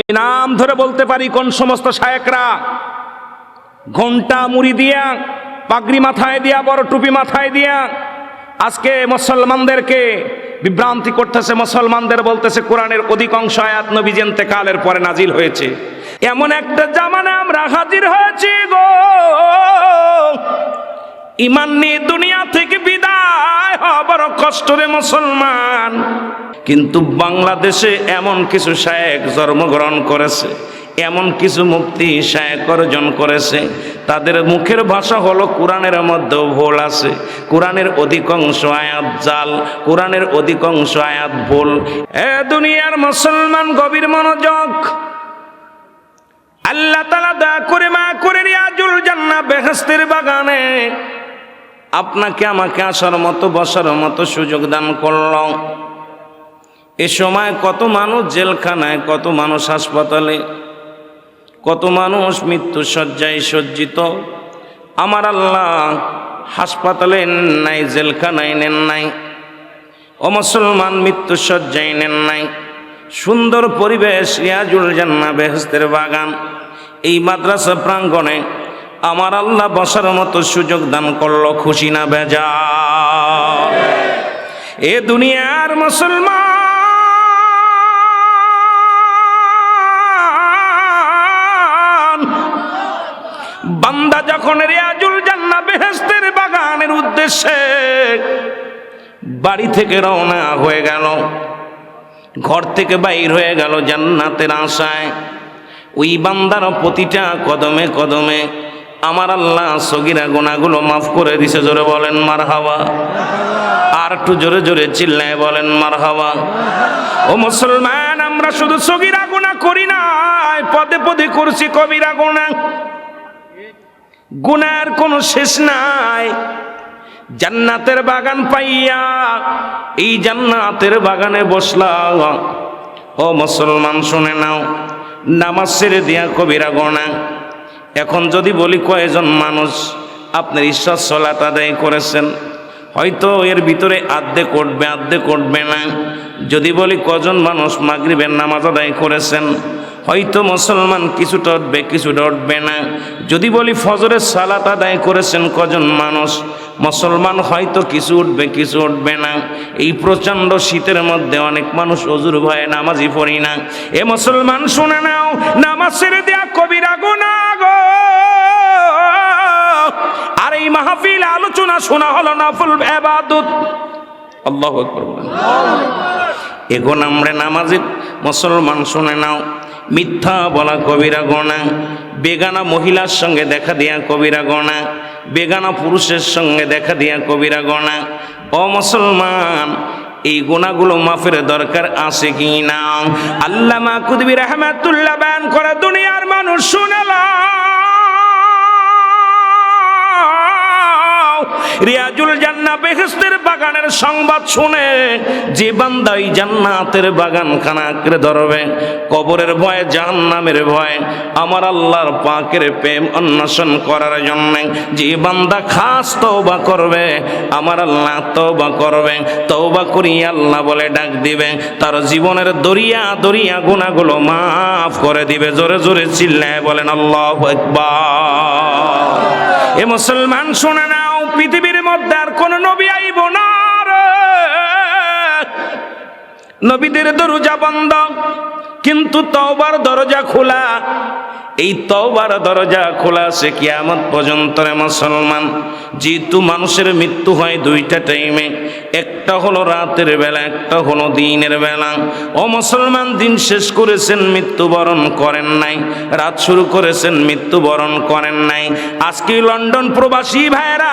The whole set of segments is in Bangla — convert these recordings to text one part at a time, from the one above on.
আমি নাম ধরে বলতে পারি কোন সমস্ত শায়করা? ঘণ্টা মুড়ি দিয়া, পাগড়ি মাথায় দিয়া, বড় টুপি মাথায় দিয়া, আজকে মুসলমানদেরকে বিভ্রান্তি করতেছে, মুসলমানদের বলতেছে, কোরআনের অধিকাংশ আয়াত নবী জেনতে কালের পরে নাজিল হয়েছে। এমন একটা জামানা আমরা হাজির হয়েছি গো। ইমান নিয়ে দুনিয়া থেকে বিদায় বড় কষ্ট রে মুসলমান। কিন্তু বাংলাদেশে এমন কিছু শায়েক জন্মগ্রহণ করেছে, এমন কিছু মুক্তি শায়েক অর্জন করেছে, তাদের মুখের ভাষা হলো কোরআনের মধ্যেও ভুল আছে। কোরআনের অধিকাংশ আয়াত জাল, কোরআনের অধিকাংশ আয়াত ভুল। এ দুনিয়ার মুসলমান গভীর মনোযোগ। আল্লাহ তালা দয়া করে মা করে রিয়াজুল জান্না বেহেস্তের বাগানে আপনাকে আমাকে আসার মতো, বসার মতো সুযোগ দান করল। এ সময় কত মানুষ জেলখানায়, কত মানুষ হাসপাতালে, কত মানুষ মৃত্যু সজ্জায় সজ্জিত। আমার আল্লাহ হাসপাতালে নেন নাই, জেলখানায় নেন নাই ও মুসলমান মৃত্যু সজ্জায় নেন নাই। সুন্দর পরিবেশ রিয়াজুল জান্না বেহেস্তের বাগান। এই মাদ্রাসা প্রাঙ্গণে আমার আল্লাহ বসার মতো সুযোগ দান করল, খুশি না বেজা এ দুনিয়ার মুসলমান। বান্দা যখন রিয়াজুল জান্না বেহেস্তের বাগানের উদ্দেশ্যে বাড়ি থেকে রওনা হয়ে গেল, ঘর থেকে বাইর হয়ে গেল জান্নাতের আশায়, ওই বান্দার প্রতিটা কদমে কদমে আমার আল্লাহ সগিরা গোনাগুলো মাফ করে দিছে, জোরে বলেন মার হাওয়া আর একটু জোরে জোরে চিল্লায় বলেন মার হাওয়া ও মুসলমান, আমরা শুধু সগিরা গোনা করি না পদে পদে করছি কবিরা গোনা গুনার কোনো শেষ নাই। জান্নাতের বাগান পাইয়া এই জান্নাতের বাগানে বসলাম। ও মুসলমান, শুনে নাও, নামাজ ছেড়ে দিয়া কবিরা গোনা এখন যদি বলি কয়েকজন মানুষ আপনার ঈশ্বর সলাত আদায় করেছেন, হয়তো এর ভিতরে আর্ধেক উঠবে আর্ধেক উঠবে না। যদি বলি কজন মানুষ মাগরিবের নামাজ আদায় করেছেন, হয়তো মুসলমান কিছুটা উঠবে কিছুটা উঠবে না। যদি বলি ফজরের সালাত আদায় করেছেন কজন মানুষ, মুসলমান হয়তো কিছু উঠবে কিছু উঠবে না। এই প্রচণ্ড শীতের মধ্যে অনেক মানুষ অজুর ভয়ে নামাজই পড়ি না। এ মুসলমান শুনে নাও, নামাজ ছেড়ে দেয়া কবিরা গুনা গো মাহফিল আলোচনা শোনা হলো নাফল এবাদত। আল্লাহ এখন আমরা নামাজে মুসলমান শুনে নাও, মিথ্যা বলা কবিরা গণা বেগানা মহিলার সঙ্গে দেখা দিয়া কবিরা গণা বেগানা পুরুষের সঙ্গে দেখা দিয়া কবিরা গণা ও মুসলমান, এই গুণাগুলো মাফের দরকার আছে কি না? আল্লাহ মাকুদবি রহমাতুল্লাহ বায়ান করে, দুনিয়ার মানুষ শুনেলাম রিয়াজুল জান্না বেহেস্তের বাগানের সংবাদ শুনে যে বান্দা এই জান্নাতের বাগান খানা আঁকড়ে ধরবে, কবরের ভয়ে, জাহান্নামের ভয়ে, আমার আল্লাহর পাকের প্রেম অন্বেষণ করার জন্য যে বান্দা খাস তওবা করবে, আমার আল্লাহ তওবা করবে, তওবা করি আল্লাহ বলে ডাক দিবে, তার জীবনের দরিয়া দরিয়া গুণাগুলো মাফ করে দিবে, জোরে জোরে চিল্লায় বলেন, আল্লাহ একবার এ মুসলমান শোনা নাও পৃথিবীর মধ্যে আর কোন নবী আইব না। নবীদের দরজা বন্ধ কিন্তু তওবার দরজা খোলা এই তওবার দরজা খোলা আছে কিয়ামত পর্যন্ত মুসলমান। যেহেতু মানুষের মৃত্যু হয় দুইটা টাইমে একটা হলো রাতের বেলা, একটা হলো দিনের বেলা। ও মুসলমান, দিন শেষ করেছেন, মৃত্যুবরণ করেন নাই। রাত শুরু করেছেন, মৃত্যুবরণ করেন নাই। আজকে লন্ডন প্রবাসী ভাইরা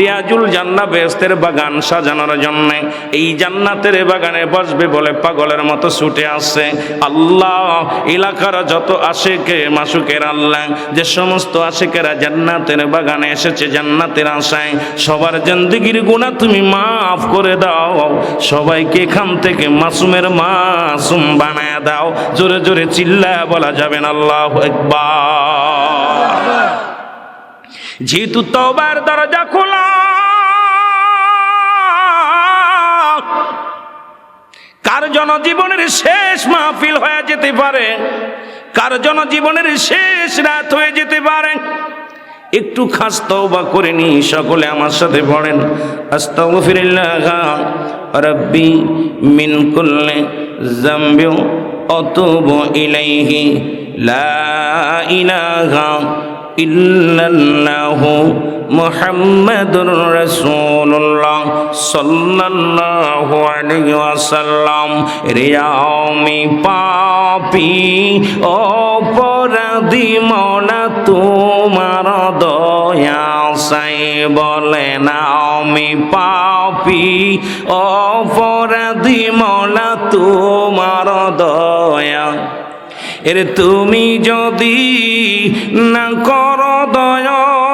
রিয়াজুল জান্না বেস্তের বাগান সাজানোর জন্য এই জান্নাতের বাগানে বসবে বলে পাগলের মতো ছুটে আসছে। আল্লাহ, এলাকার যত আশেকে মাসুকের আল্লাহ, যে সমস্ত আশেকেরা জান্নাতের বাগানে এসেছে, জান্নাতের আশায়, সবার জিন্দগির গুণা তুমি মাফ করে দাও। সবাইকে এখান থেকে মাসুমের মাসুম বানায় দাও। জোরে জোরে চিল্লা বলা যাবেন আল্লাহ একবার যেহেতু তবার দরজা খোলা, কার জনজীবনের শেষ মাহফিল হয়ে যেতে পারে? কার জনজীবনের শেষ রাত হয়ে যেতে পারে? একটু খাস তওবা করে নি, সকলে আমার সাথে পড়েন। আস্তাগফিরুল্লাহ, রব্বি মিন কুল্লি যামবি আতুবু ইলাইহি, লা ইলাহা ইল্লাল্লাহু মুহাম্মাদুর রাসূলুল্লাহ সাল্লাল্লাহু আলাইহি ওয়াসাল্লাম রে আমি পাপী, অপরাধী মনা তোমার দয়া সাই বলে না আমি পাপী, অপরাধী মনা তোমার দয়া। এর তুমি যদি না কর দয়া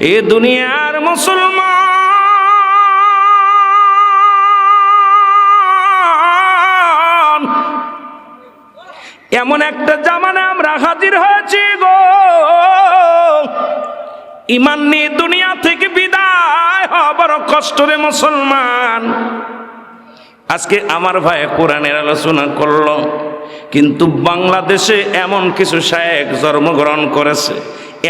এ দুনিয়ার মুসলমান। এমন একটা জামানে আমরা হাজির হয়েছি গো। ইমান নিয়ে দুনিয়া থেকে বিদায় বড় কষ্ট রে মুসলমান। আজকে আমার ভাই কোরআনের আলোচনা করল, কিন্তু বাংলাদেশে এমন কিছু শায়েক জন্মগ্রহণ করেছে।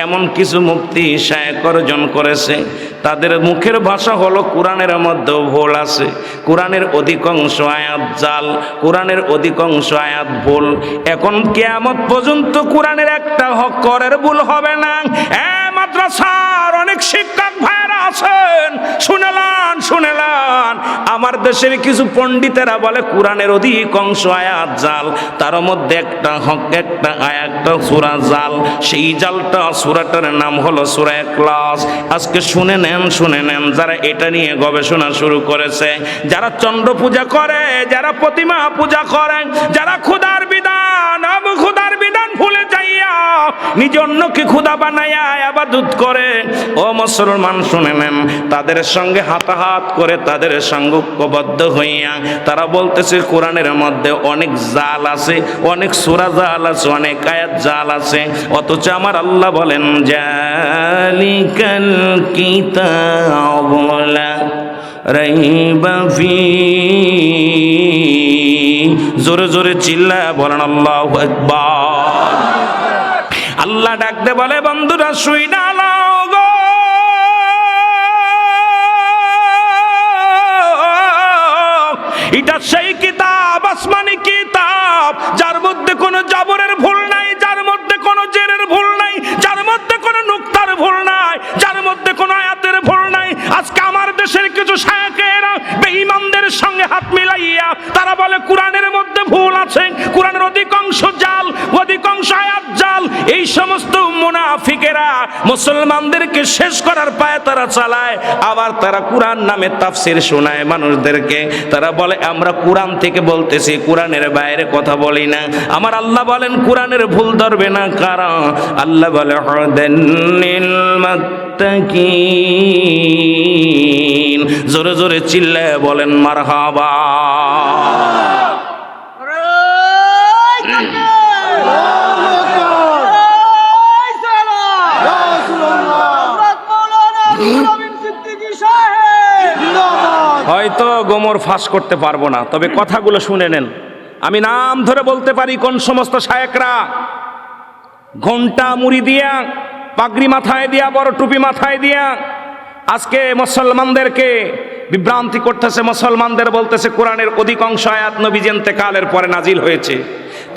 এমন কিছু মুক্তি শায়েক অর্জন করেছে। তাদের মুখের ভাষা হলো কোরআনের মধ্যেও ভুল আছে। কোরআনের অধিকাংশ আয়াত জাল, কোরআনের অধিকাংশ আয়াত ভুল। এখন কেয়ামত পর্যন্ত কোরআনের একটা হক করের ভুল হবে না। এ মাদ্রাসার অনেক শিক্ষক ভাইরা আছেন? শুনেলান শুনেলান। আমার দেশের কিছু পণ্ডিতেরা বলে, কোরআনের অধিকাংশ আয়াত জাল, তার মধ্যে একটা হক, একটা আয়াতটা সুরা জাল। সেই জালটা সুরাটার নাম হলো সুরা ক্লাস আজকে শুনে নেন শুনে নেন, যারা এটা নিয়ে গবেষণা শুরু করেছে, যারা চন্দ্র পূজা করে, যারা প্রতিমা পূজা করে যারা খুদার বিধান খুদার বিধান ভুলে যাইয়া নিজ অন্যকে খুদা বানাইয়া আবাদত করে। ও মুসলমান, শুনে নেন, তাদের সঙ্গে হাতাহাত করে তাদের সঙ্গবদ্ধ হইয়া তারা বলতেছে, কোরআনের মধ্যে অনেক জাল আছে, অনেক সুরা জাল আছে, অনেক আয়াত জাল আছে। অথচ আমার আল্লাহ বলেন, জালিকাল কিতাব লা রাইবা ফি। জোরে জোরে চিল্লা বলেন, আল্লাহু আকবার। আল্লাহ ডাকতে বলে, বন্ধুরা, শুই না, লাও গো। এটা সেই কিতাব, আসমানি কিতাব, যার মধ্যে কোনো জবরের ভুল নাই, যার মধ্যে কোনো জেরের ভুল নাই, যার মধ্যে কোনো নুক্তার ভুল নাই, যার মধ্যে কোনো আয়াতের ভুল নাই। আজকে আমার দেশের কিছু শায়কেরা বেঈমানদের সঙ্গে হাত মিলাইয়া তারা বলে, কোরআনের আছে কোরআনের অধিকাংশ জাল, অধিকাংশ আয়াত জাল। এই সমস্ত মুনাফিকেরা মুসলমানদেরকে শেষ করার পায়ে তারা চালায়। আবার তারা কোরআন নামে তাফসির শোনায় মানুষদেরকে। তারা বলে, আমরা কোরআন থেকে বলতেছি, কোরআনের বাইরে কথা বলি না। আমার আল্লাহ বলেন, কোরআনের ভুল ধরবে না, কারণ আল্লাহ বলে জোরে জোরে চিল্লায় বলেন, মারহাবা। হয়তো গোমর ফাঁস করতে পারব না, তবে কথাগুলো শুনে নেন। আমি নাম ধরে বলতে পারি কোন সমস্ত শায়েকরা। ঘণ্টা মুড়ি দিয়া, পাগড়ি মাথায় দিয়া, বড় টুপি মাথায় দিয়া, আজকে মুসলমানদেরকে বিভ্রান্তি করতেছে, মুসলমানদের বলতেছে, কোরআনের অধিকাংশ আয়াত নবী কালের পরে নাজিল হয়েছে।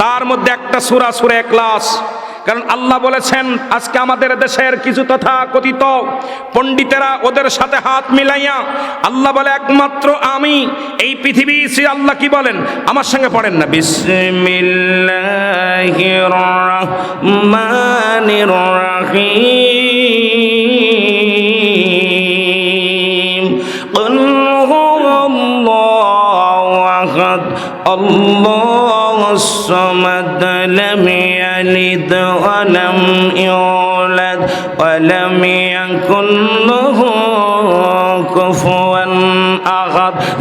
তার মধ্যে একটা সুরা, সুরে ক্লাস কারণ আল্লাহ বলেছেন আজকে আমাদের দেশের কিছু তথা কথিত পণ্ডিতেরা ওদের সাথে হাত মিলাইয়া আল্লাহ বলে একমাত্র আমি এই পৃথিবী শ্রী আল্লাহ কি বলেন আমার সঙ্গে পড়েন না বিসমিল্লাহির রহমানির রহিম قل هو الله أحد الله الصمد لم يلد ولم يولد ولم يكن له كفوا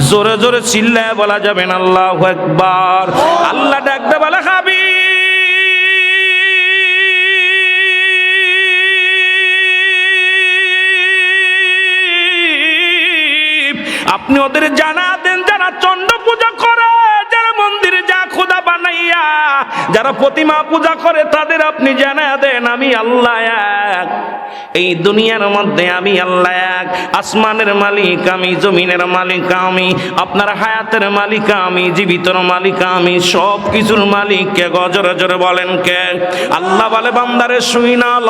জোরে জোরে চিল্লায় বলা যাবেন আল্লাহ একবার আল্লাহ ডাকতে বলা খাবি আপনি ওদের জানা যারা প্রতিমা পূজা করে তাদের আপনি জানা দেন আমি আল্লাহ এক। এই দুনিয়ার মধ্যে আমি আল্লাহ এক। আসমানের মালিক আমি, জমিনের মালিক আমি, আপনার হায়াতের মালিক আমি, জীবিতর মালিক আমি সব কিছুর মালিক কে গজরে জোরে বলেন কে? আল্লাহ বলে, বান্দারে, শুই না ল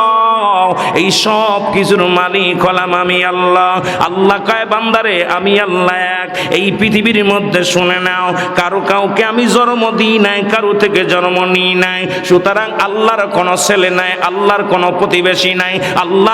এই সব কিছুর মালিক হলাম আমি আল্লাহ। আল্লাহ কয়, বান্দারে, আমি আল্লাহ এক। এই পৃথিবীর মধ্যে শুনে নাও, কারও কাউকে আমি জন্ম দিই নাই, কারও থেকে জন্ম নিই নাই। সুতরাং আল্লাহর কোনো ছেলে নাই, আল্লাহর কোনো প্রতিবেশী নাই।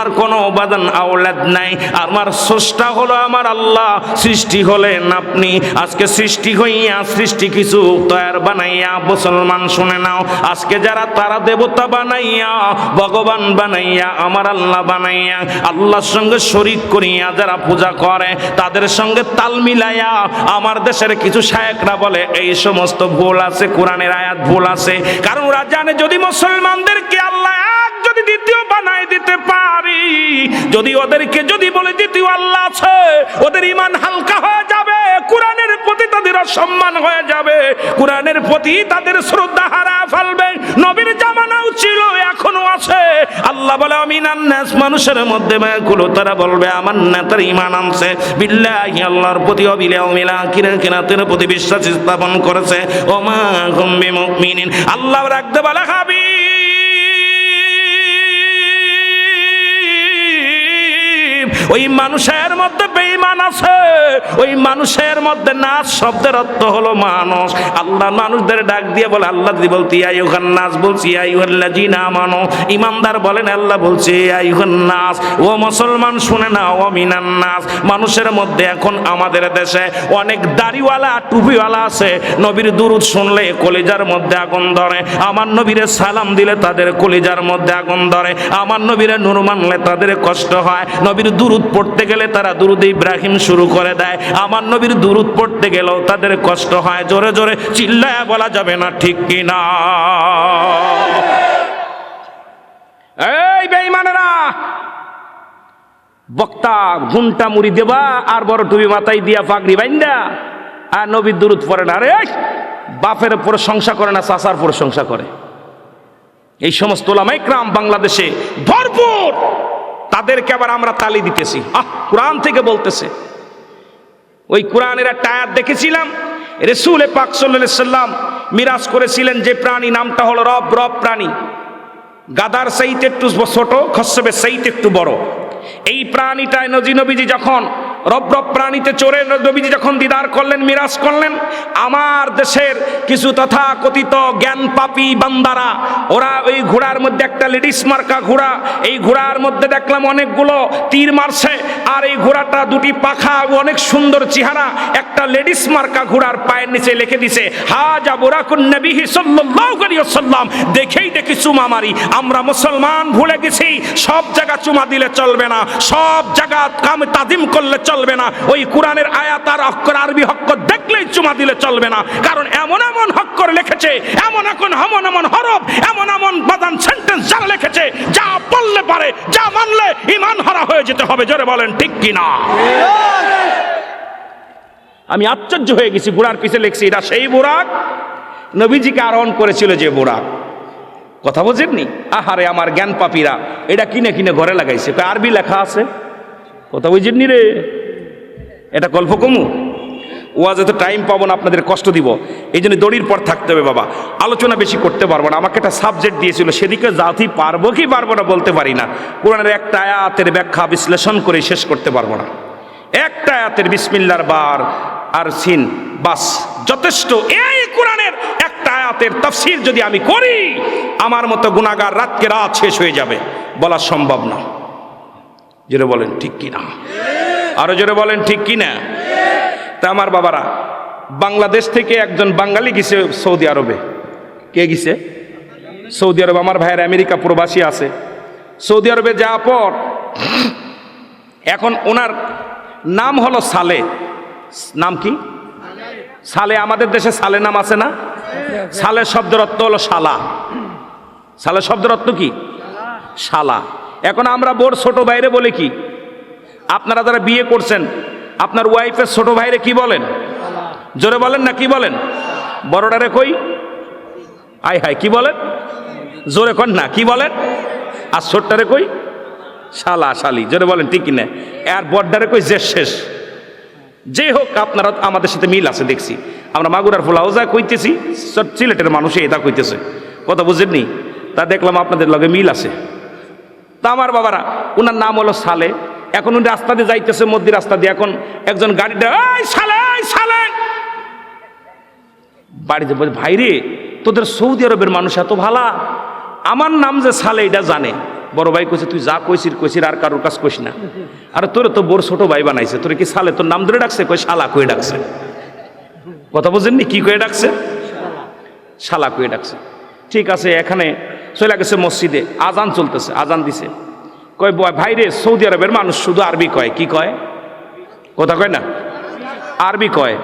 আল্লাহর কোনো উপাদান আওলাদ নাই। আমার স্রষ্টা হলো আমার আল্লাহ। সৃষ্টি হলেন আপনি। আজকে সৃষ্টি হইয়া সৃষ্টি কিছু তয়ার বানাইয়া, মুসলমান শুনে নাও। আজকে যারা তারা দেবতা বানাইয়া, ভগবান বানাইয়া, আমার আল্লাহ বানাইয়া, আল্লাহর সঙ্গে শরিক করিয়া যারা পূজা করে, তাদের সঙ্গে তাল মিলাইয়া আমার দেশের কিছু শায়েকরা বলে, এই সমস্ত ভুল আছে, কোরআনের আয়াত ভুল আছে। কারণ ওরা জানে যদি মুসলমানদেরকে আল্লাহ যদি দ্বিতীয় বানাই দিতে পারি, যদি ওদেরকে যদি বলে দ্বিতীয় আল্লাহ আছে, ওদের ইমান হালকা হয়ে যাবে, কোরআনের প্রতি তাদের অসম্মান হয়ে যাবে, কোরআনের প্রতি তাদের শ্রদ্ধা হারা ফেলবে। নবীর জামানাও ছিল, এখনও আছে। আল্লাহ বলে আমিনান নাস। মানুষের মধ্যে ব্যাকুল, তারা বলবে, আমার নেতার ইমান আনছে। বিল্লাহি, আল্লাহর প্রতি অবিলে অমিলা, কিরা কিরাতের প্রতি বিশ্বাস স্থাপন করেছে। ওমা গম্বি মুমিনিন আল্লাহ রাখতে বলে খাবি মানুষের মধ্যে বেঈমান আছে। ওই মানুষের মধ্যে নাচ শব্দের অর্থ হলো মানুষ। আল্লাহ মানুষদের ডাক দিয়ে বলে, আল্লাহ যদি বলতি আইহান নাচ বলছি আইহাল্লা জি না মানো ইমানদার বলেন, আল্লাহ বলছে আইহান নাচ ও মুসলমান, শুনে না ও মিনান নাচ মানুষের মধ্যে এখন আমাদের দেশে অনেক দাড়িওয়ালা, টুপিওয়ালা আছে। নবীর দুরুদ শুনলে কলিজার মধ্যে আগুন ধরে। আমার নবীরে সালাম দিলে তাদের কলিজার মধ্যে আগুন ধরে। আমার নবীরে নুর মানলে তাদের কষ্ট হয়। নবীর দুরুদ পড়তে গেলে তারা দুরুদ ইব্রাহিম শুরু করে দেয়। আমার নবীর দুরুদ পড়তে গেলেও তাদের কষ্ট হয়। জোরে জোরে চিল্লায় বলা যাবে না ঠিক কি না এই বেঈমানেরা, বক্তা ঘুমটা মুড়ি দেবা আর বড় টুপি মাথায় দিয়া পাগড়ি বাইন্দা। আর নবীর দুরুদ পড়ে না। রে বাপের প্রশংসা করে না চাষার প্রশংসা করে। এই সমস্ত ওলামাইকরাম বাংলাদেশে তাদেরকে আবার আমরা তালি দিতেছি। আহ, কোরআন থেকে বলতেছে। ওই কোরআনের আয়াত দেখেছিলাম? রেসুল পাক সাল্লাম মিরাজ করেছিলেন যে প্রাণী, নামটা হলো রব রব প্রাণী। গাদার সাইতে একটু ছোট খসবের সাইতে একটু বড়। এই প্রাণীটায় নজি নবীজি যখন রব রব প্রাণীতে চড়ে নবীজি যখন দিদার করলেন, মিরাজ করলেন, আমার দেশের কিছু তথা কথিত জ্ঞান পাপি বান্দারা, ওরা ওই ঘোড়ার মধ্যে একটা লেডিস মার্কা ঘোড়া, এই ঘোড়ার মধ্যে দেখলাম অনেকগুলো তীর মারছে, আর এই ঘোড়াটা দুটি পাখা অনেক সুন্দর চেহারা, একটা লেডিস মার্কা ঘোড়ার পায়ের নিচে লিখে দিছে, হাজা বুরাকুন নবিহি সাল্লাল্লাহু আলাইহি ওয়াসাল্লাম দেখেই দেখি চুমা মারি, আমরা মুসলমান ভুলে গেছি, সব জায়গা চুমা দিলে চলবে না, সব জায়গা কাম তাজিম করলে চলবে না। ওই কোরআনের আয়াত আর অক্ষর আরবি অক্ষর দেখলেই চুমা দিলে চলবে না। কারণ এমন এমন অক্ষর লিখেছে, এমন এখন এমন এমন হরফ, এমন এমন বাদান সেন্টেন্স যারা লিখেছে, যা বললে পারে, যা মানলে ইমান হারা হয়ে যেতে হবে। জোরে বলেন, ঠিক কিনা আমি আশ্চর্য হয়ে গেছি, বুড়ার পিছে লিখছি, এটা সেই বুড়াক? নবীজিকে আরোহণ করেছিল যে বুড়াক। কথা বোঝেননি? আহারে আমার জ্ঞান পাপীরা এটা কিনে কিনে ঘরে লাগাইছে। আরবি লেখা আছে? কথা বুঝেননি রে। এটা গল্প কমু? ওয়াজ এত টাইম পাবো না, আপনাদের কষ্ট দিব। এই জন্য দড়ির পর থাকতে হবে বাবা। আলোচনা বেশি করতে পারব না। আমাকে একটা সাবজেক্ট দিয়েছিল, সেদিকে জাতি পারব কি পারব না বলতে পারি না। কোরআনের একটা আয়াতের ব্যাখ্যা বিশ্লেষণ করে শেষ করতে পারব না। একটা আয়াতের বিসমিল্লার বার আর সিন বাস, যথেষ্ট। এই কোরআনের একটা আয়াতের তাফসীর যদি আমি করি, আমার মতো গুণাগার রাতকে রাত শেষ হয়ে যাবে। বলা সম্ভব না। যেটা বলেন, ঠিক কি না আরও জোরে বলেন, ঠিক কি না তা আমার বাবারা, বাংলাদেশ থেকে একজন বাঙালি গেছে সৌদি আরবে। কে গেছে? সৌদি আরব, আমার ভাইয়ের আমেরিকা প্রবাসী আছে। সৌদি আরবে যাওয়ার পর, এখন ওনার নাম হলো সালে। নাম কি? সালে, আমাদের দেশে সালে নাম আছে না? সালে শব্দের অর্থ হলো শালা। সালে শব্দের অর্থ কি? শালা। এখন আমরা বোর ছোট বাইরে বলে কি? আপনারা যারা বিয়ে করছেন, আপনার ওয়াইফের ছোট ভাইরে কি বলেন? জোরে বলেন না, কি বলেন? বড়ডারে কই? আয় হায়, কি বলেন? জোরে কন না, কি বলেন? আর ছোট্টারে কই? শালা শালি, জোরে বলেন, ঠিক কিনা? আর বড্ডারে কই? যে শেষ। যে হোক, আপনারা আমাদের সাথে মিল আছে, দেখছি। আমরা মাগুরার ফোলাও যা কইতেছি সিলেটের মানুষে এটা কইতেছে। কথা বুঝেননি? তা দেখলাম আপনাদের লগে মিল আছে। তা আমার বাবারা ওনার নাম হলো সালে। এখন উনি রাস্তা দিয়ে যাইতেছে, মধ্যে রাস্তা দিয়ে। এখন একজন গাড়িটা এই সালে বাড়িতে বলছে ভাই রে, তোদের সৌদি আরবের মানুষ এত ভালা। আমার নাম যে সালে এটা জানে। বড় ভাই কইছে, তুই যা কইছির কইছির আর কারোর কাছ কইস না। আরে তোর তো বড় ছোট ভাই বানাইছে। তোর কি সালে তোর নাম ধরে ডাকছে? কই শালা, কই ডাকছে? কথা বুঝেননি? কি কয়ে ডাকছে? শালা কয়ে ডাকছে। ঠিক আছে, এখানে চলে গেছে মসজিদে। আজান চলতেছে, আজান দিছে। কয় ভাই রে, সৌদি আরবের মানুষ শুধু আরবি কয়। কি কয়? কথা কয় না? আরবি কয়।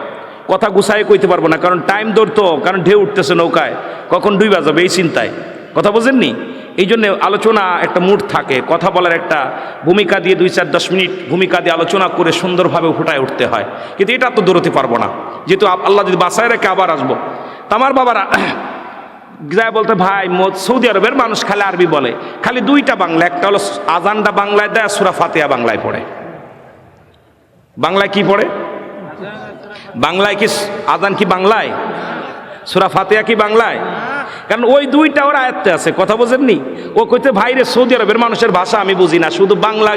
কথা গুছাই কইতে পারব না, কারণ টাইম ধরতো কারণ ঢেউ উঠতেছে নৌকায়। কখন ডুইবা যাবে এই চিন্তায়? কথা বোঝেননি? এই জন্য আলোচনা একটা মুড থাকে, কথা বলার একটা ভূমিকা দিয়ে দুই চার দশ মিনিট ভূমিকা দিয়ে আলোচনা করে সুন্দরভাবে ফুটায় উঠতে হয়। কিন্তু এটা তো দৌড়তে পারব না। যেহেতু আল্লাহ যদি বাসায় রেখে আবার আসব। আমার বাবারা যায় বলতে, ভাই সৌদি আরবের মানুষ খালি আরবি বলে। খালি দুইটা বাংলা, একটা হলো আজানটা বাংলায় দেয় সুরা ফাতেহা বাংলায় পড়ে। বাংলায় কি পড়ে? বাংলায় কি আজান কি বাংলায়? সুরা ফাতেহা কি বাংলায়? কারণ ওই দুইটা ওর আয়ত্তে আছে, কথা বোঝেননি? ও কইতে ভাইরে সৌদি আরবের মানুষের ভাষা আমি বুঝি না, শুধু বাংলা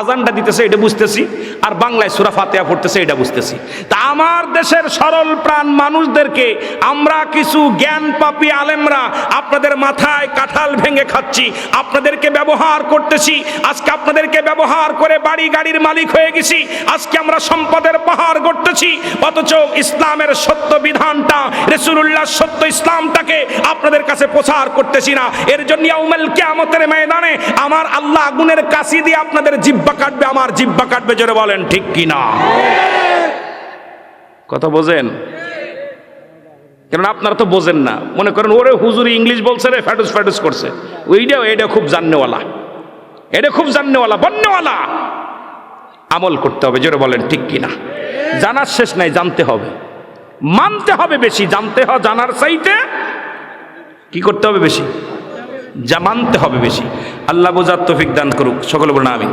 আজানটা দিতেছে, এটা বুঝতেছি, আর বাংলায় সুরা ফাতেহা পড়তেছে, এটা বুঝতেছি। তা আমার দেশের সরল প্রাণ মানুষদেরকে আমরা কিছু জ্ঞান পাপি আলেমরা আপনাদের মাথায় কাঁঠাল ভেঙে খাচ্ছি, আপনাদেরকে ব্যবহার করতেছি, আজকে আপনাদেরকে ব্যবহার করে বাড়ি গাড়ির মালিক হয়ে গেছি, আজকে আমরা সম্পদের পাহাড় গড়তেছি, অথচ ইসলামের সত্য বিধানটা রসুল্লাহ সত্য ইসলামটাকে আপনাদের কাছে প্রচার করতেছি না। এর জন্য ইয়াউমাল কিয়ামতের ময়দানে আমার আল্লাহ আগুনের কাশি দিয়ে আপনাদের জিব্বা কাটবে, আমার জিব্বা কাটবে, জোরে বলেন, ঠিক কি না কথা বোঝেন? কারণ আপনারা তো বোঝেন না। মনে করেন, ওরে হুজুরি ইংলিশ বলছে রে, ফ্যাটুস ফ্যাটুস করছে। ওইটা, এটা খুব জাননেওয়ালা। এটা খুব জাননেওয়ালা বন্যওয়ালা আমল করতে হবে, জোরে বলেন, ঠিক কিনা? জানার শেষ নাই, জানতে হবে। মানতে হবে বেশি, জানতে হয়, জানার চাইতে কি করতে হবে বেশি? যা মানতে হবে বেশি। আল্লাহ বোঝার তৌফিক দান করুক। সকলে বলুন আমি